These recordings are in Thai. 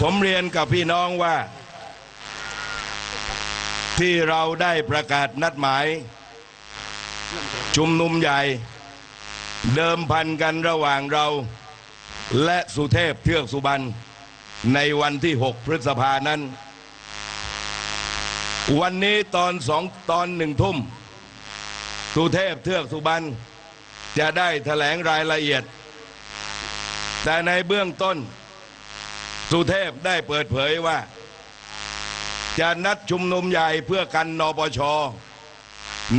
ผมเรียนกับพี่น้องว่า ที่เราได้ประกาศนัดหมาย ชุมนุมใหญ่ เดิมพันกันระหว่างเรา และสุเทพเทือกสุบรรณในวันที่ 6 พฤษภานั้น วันนี้ตอนสองตอนหนึ่งทุ่ม สุเทพเทือกสุบรรณจะได้แถลงรายละเอียด แต่ในเบื้องต้น สุเทพได้เปิดเผยว่า จะนัดชุมนุมใหญ่เพื่อกันนปช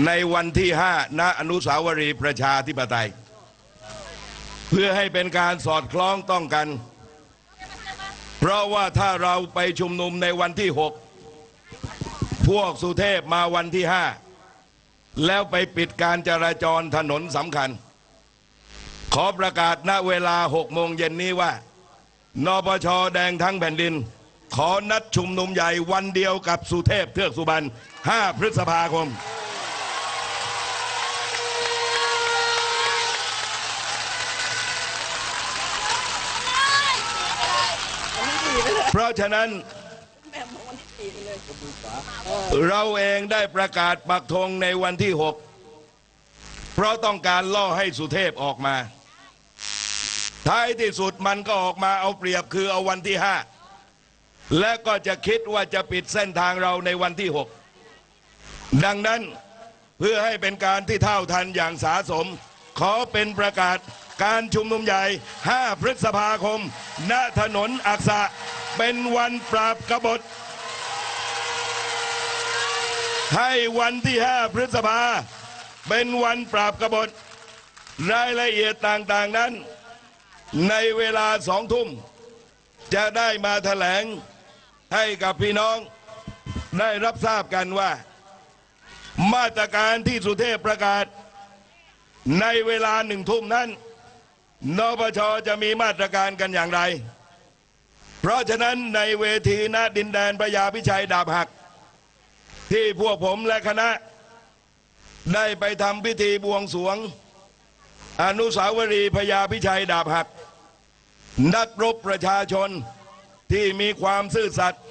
ในวันที่5ณอนุสาวรีย์ประชาธิปไตย เพื่อให้เป็นการสอดคล้องต้องกัน เพราะว่าถ้าเราไปชุมนุมในวันที่6พวกสุเทพมาวันที่5แล้วไปปิดการจราจรถนนสำคัญ ขอประกาศณเวลา6โมงเย็นนี้ว่า นปชแดงทั้งแผ่นดิน ขอนัดชุมนุมใหญ่วันเดียวกับสุเทพเทือกสุบรรณ 5 พฤษภาคม เพราะฉะนั้น เราเองได้ประกาศปักธงในวันที่ 6 เพราะต้องการล่อให้สุเทพออกมา ท้ายที่สุดมันก็ออกมาเอาเปรียบคือเอาวันที่5และก็จะคิดว่าจะปิดเส้นทางเราในวันที่6ดังนั้นเพื่อให้เป็นการที่เท่าทันอย่างสาสม ขอเป็นประกาศการชุมนุมใหญ่ 5 พฤษภาคม ณ ถนนอักษะ เป็นวันปราบกบฏ ให้วันที่ 5 พฤษภา เป็นวันปราบกบฏ รายละเอียดต่างๆนั้น ในเวลาสองทุ่ม จะได้มาแถลงให้กับพี่น้องได้รับทราบกันว่า มาตรการที่สุเทพประกาศ ในเวลาหนึ่งทุ่มนั้นนปชจะมีมาตรการกันอย่างไร เพราะฉะนั้นในเวทีณดินแดนประยาพิชัยดาบหัก ที่พวกผมและคณะ ได้ไปทำพิธีบวงสรวง อนุสาวรีย์พญาพิชัยดาบหัก นักรบประชาชนที่มีความซื่อสัตย์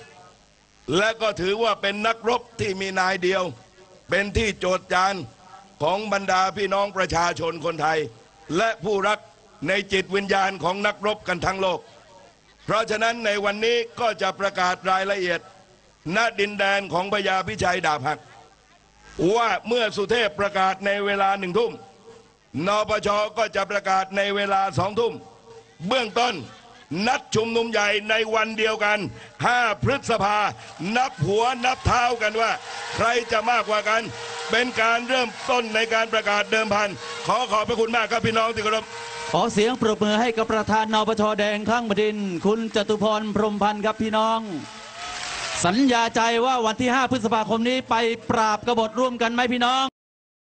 และก็ถือว่าเป็นนักรบที่มีนายเดียว เป็นที่โจทย์จานของบรรดาพี่น้องประชาชนคนไทย และผู้รักในจิตวิญญาณของนักรบกันทั้งโลก เพราะฉะนั้นในวันนี้ก็จะประกาศรายละเอียดณดินแดนของพญาพิชัยดาบหัก ว่าเมื่อสุเทพประกาศในเวลาหนึ่งทุ่ม นปชก็จะประกาศในเวลาสองทุ่ม เบื้องต้นนัดชุมนุมใหญ่ในวันเดียวกัน 5 พฤษภา นับหัวนับเท้ากันว่า ใครจะมากกว่ากัน เป็นการเริ่มต้นในการประกาศเดิมพัน ขอขอบพระคุณมากครับพี่น้องที่เคารพขอเสียงปรบมือให้กับประธานนปชแดงข้างบดิน คุณจตุพรพรมพันธ์ครับพี่น้อง สัญญาใจว่าวันที่ 5 พฤษภาคมนี้ไปปราบกบฏร่วมกันไหมพี่น้อง